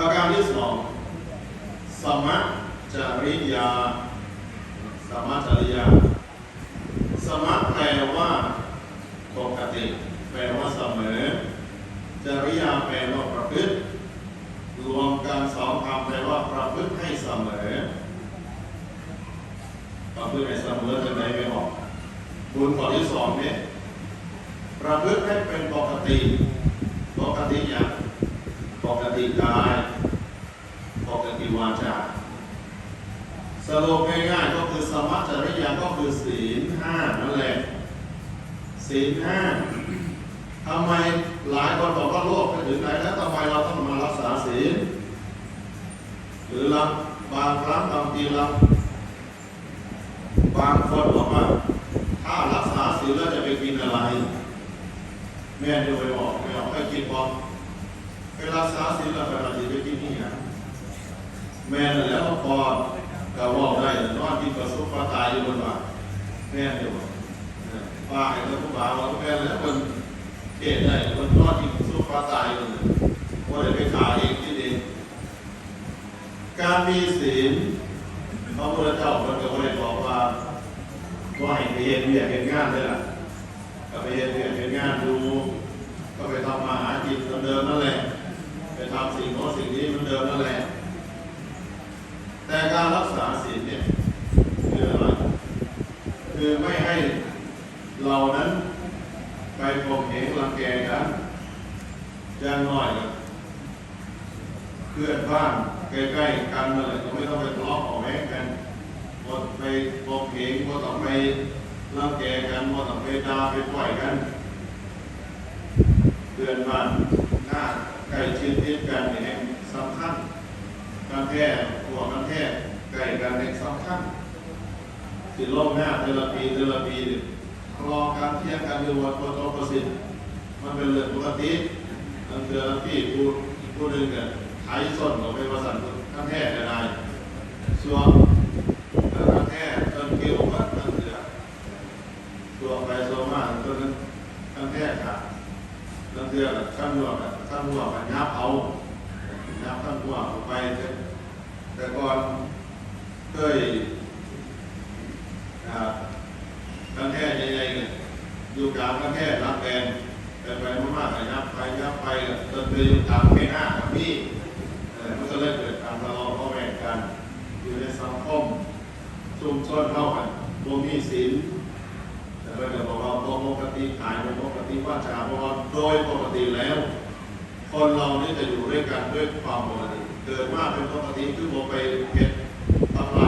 ประการที่สองสมัจจริยา สมัจจริยา สมัแปลว่าปกติ แปลว่าเสมอ จริยาแปลว่าประพฤติ รวมกันสองคำแปลว่าประพฤติให้เสมอ ประพฤติให้เสมอจะไหนไม่ออกบุญข้อที่สองเนี่ยประพฤติให้เป็นปกติ ปกติอย่างปกติกาย ปกติวาจา สรุปง่ายๆก็คือสมัจริยาก็คือศีลห้านั่นแหละศีลห้าทำไมหลายคนบอกว่าโลกไปถึงไหนแล้วทำไมเราต้องมารักษาศีลหรือเราบางครั้งบางทีเราบางคนบอกว่าถ้ารักษาศีลแล้วจะไปกินอะไร แม่จะไปบอกไม่ออกให้กินบอกไปรักษาศีลแล้วไปเราจะไปกินนี่นะแม่แล้วพอ ก็บอกได้นอนกินกับซุปปลาตายอยู่บนบ่าแม่เดียวบอกเออป้าไอ้วผู้บ่าวเราแม่แล้วมันเกศได้มันนอนกินกับซุปปลาตายอยู่เลยว่าเดี๋ยวไปขายเองกินเองการมีศีลพระพุทธเจ้าคนก็เลยบอกว่าว่าให้ไปเห็นเวียเห็นงานเลยล่ะก็ไปเห็นเวียเห็นงานดู ก็ไปทำมาหากินเหมือนเดิมนั่นแหละไปทำสิ่งโน้นสิ่งนี้เหมือนเดิมนั่นแหละ แต่การรักษาศีลเนี่ยคืออะไรคือไม่ให้เรานั้นไปข่มเหงรังแกกันอย่างน้อยก็เพื่อนบ้านใกล้ๆกันนั่นแหละก็ไม่ต้องไปทะเลาะเบาแว้งกันว่าไปบอกเพลงว่าต้องไปรังแกกันว่าต้องไปด่าไปปล่อยกันเตือนบ้านหน้าใกล้ชิดติดกันเนี่ยสำคัญการแพ ร่หัวการแพร่ใกล้กันเนี่ยสำคัญสิโลกหน้าเทอราปีเทอราปีเนี่ยทะเลาะกันเทียงกันอยู่วัดวัดตประสิทธิ์มันเป็นเรื่องปกตินั่นเทอราปีผู้ผู้หนึ่งกันไถส้นออกไปประสันการแพร่ก็ได้ส่วนแต่ละแค่ต้นเกี่ยวกับต้นเดือตัวไปตัวมาต้นนั้นต้นแค่ขาดต้นเดือดข้ามหัวกันข้ามหัวกันยับเอายับข้ามหัวออกไป แต่ก่อนเคยอ่าต้นแค่ใหญ่ๆเนี่ยอยู่กลางต้นแค่รับแบนแต่ไปมากๆก็ยับไปยับไปต้นเดือยู่กลางแค่หน้ากับพี่มันก็เลยเกิดการทะเลาะเบาแว้งกัน อยู่ในสังคมชุมชนเท่ากันบ่มีศีลแต่เราจะบอกว่าปกติขายปกติว่าจาเพราะว่าโดยปกติแล้ว คนเรานี่จะอยู่ด้วยกันด้วยความปกติเกิดมาเป็นปกติคือผมไปเพชรทำลาย